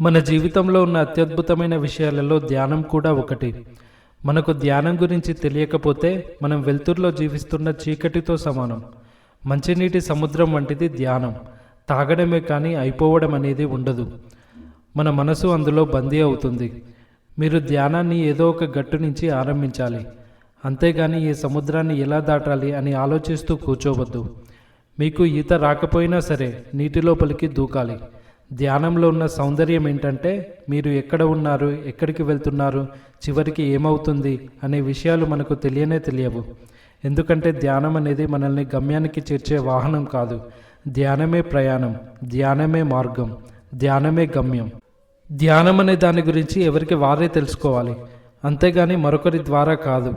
మన జీవితంలో ఉన్న అత్యద్భుతమైన విషయాలలో ధ్యానం కూడా ఒకటి. మనకు ధ్యానం గురించి తెలియకపోతే మనం వెలుతురులో జీవిస్తున్న చీకటితో సమానం. మంచినీటి సముద్రం వంటిది ధ్యానం. తాగడమే కానీ అయిపోవడం అనేది ఉండదు. మన మనసు అందులో బందీ అవుతుంది. మీరు ధ్యానాన్ని ఏదో ఒక గట్టు నుంచి ఆరంభించాలి. అంతేగాని ఈ సముద్రాన్ని ఎలా దాటాలి అని ఆలోచిస్తూ కూర్చోవద్దు. మీకు ఈత రాకపోయినా సరే నీటి లోపలికి దూకాలి. ధ్యానంలో ఉన్న సౌందర్యం ఏంటంటే మీరు ఎక్కడ ఉన్నారు ఎక్కడికి వెళ్తున్నారు చివరికి ఏమవుతుంది అనే విషయాలు మనకు తెలియనే తెలియవు. ఎందుకంటే ధ్యానం అనేది మనల్ని గమ్యానికి చేర్చే వాహనం కాదు. ధ్యానమే ప్రయాణం ధ్యానమే మార్గం ధ్యానమే గమ్యం. ధ్యానం అనే దాని గురించి ఎవరికి వారే తెలుసుకోవాలి. అంతేగాని మరొకరి ద్వారా కాదు.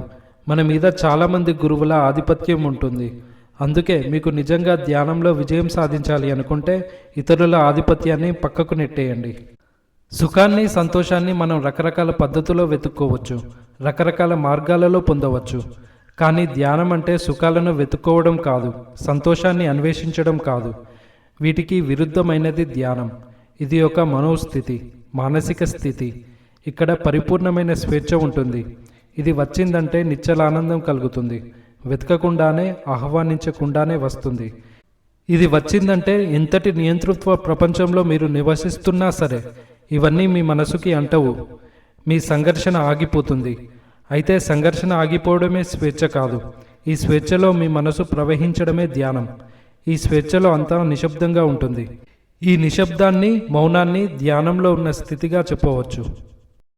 మన మీద చాలామంది గురువుల ఆధిపత్యం ఉంటుంది. అందుకే మీకు నిజంగా ధ్యానంలో విజయం సాధించాలి అనుకుంటే ఇతరుల ఆధిపత్యాన్ని పక్కకు నెట్టేయండి. సుఖాన్ని సంతోషాన్ని మనం రకరకాల పద్ధతుల్లో వెతుక్కోవచ్చు రకరకాల మార్గాలలో పొందవచ్చు. కానీ ధ్యానం అంటే సుఖాలను వెతుక్కోవడం కాదు సంతోషాన్ని అన్వేషించడం కాదు. వీటికి విరుద్ధమైనది ధ్యానం. ఇది ఒక మనోస్థితి మానసిక స్థితి. ఇక్కడ పరిపూర్ణమైన స్వేచ్ఛ ఉంటుంది. ఇది వచ్చిందంటే నిచ్చల ఆనందం కలుగుతుంది. వెతకకుండానే ఆహ్వానించకుండానే వస్తుంది. ఇది వచ్చిందంటే ఎంతటి నియంతృత్వ ప్రపంచంలో మీరు నివసిస్తున్నా సరే ఇవన్నీ మీ మనసుకి అంటవు. మీ సంఘర్షణ ఆగిపోతుంది. అయితే సంఘర్షణ ఆగిపోవడమే స్వేచ్ఛ కాదు. ఈ స్వేచ్ఛలో మీ మనసు ప్రవహించడమే ధ్యానం. ఈ స్వేచ్ఛలో అంతా నిశ్శబ్దంగా ఉంటుంది. ఈ నిశ్శబ్దాన్ని మౌనాన్ని ధ్యానంలో ఉన్న స్థితిగా చెప్పవచ్చు.